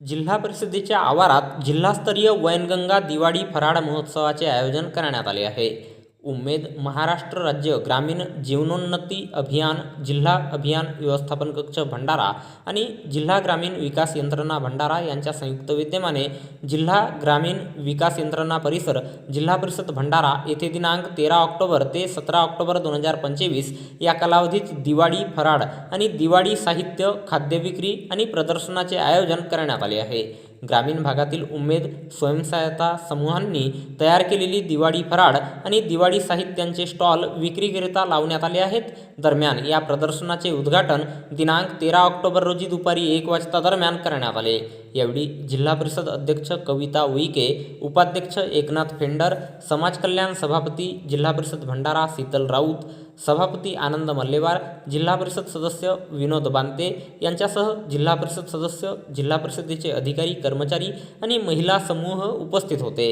जिल्हा परिषदेच्या आवारात जिल्हास्तरीय वैनगंगा दिवाळी फराळ महोत्सवाचे आयोजन करण्यात आले आहे. उमेद महाराष्ट्र राज्य ग्रामीण जीवनोन्नती अभियान जिल्हा अभियान व्यवस्थापन कक्ष भंडारा आणि जिल्हा ग्रामीण विकास यंत्रणा भंडारा यांच्या संयुक्त विद्यमाने जिल्हा ग्रामीण विकास यंत्रणा परिसर जिल्हा परिषद भंडारा येथे दिनांक तेरा ऑक्टोबर ते सतरा ऑक्टोबर दोन हजार पंचवीस या कालावधीत दिवाळी फराळ आणि दिवाळी साहित्य खाद्य विक्री आणि प्रदर्शनाचे आयोजन करण्यात आले आहे. ग्रामीण भागातील उमेद स्वयंसहायता समूहांनी तयार केलेली दिवाळी फराळ आणि दिवाळी साहित्यांचे स्टॉल विक्रीकरिता लावण्यात आले आहेत. दरम्यान या प्रदर्शनाचे उद्घाटन दिनांक तेरा ऑक्टोबर रोजी दुपारी एक वाजता दरम्यान करण्यात आले. यावेळी जिल्हा परिषद अध्यक्ष कविता उईके उपाध्यक्ष एकनाथ फेंडर समाज कल्याण सभापती जिल्हा परिषद भंडारा शीतल राऊत सभापती आनंद मल्लेवार जिल्हा परिषद सदस्य विनोद बांते यांच्यासह जिल्हा परिषद सदस्य जिल्हा परिषदेचे अधिकारी कर्मचारी आणि महिला समूह उपस्थित होते.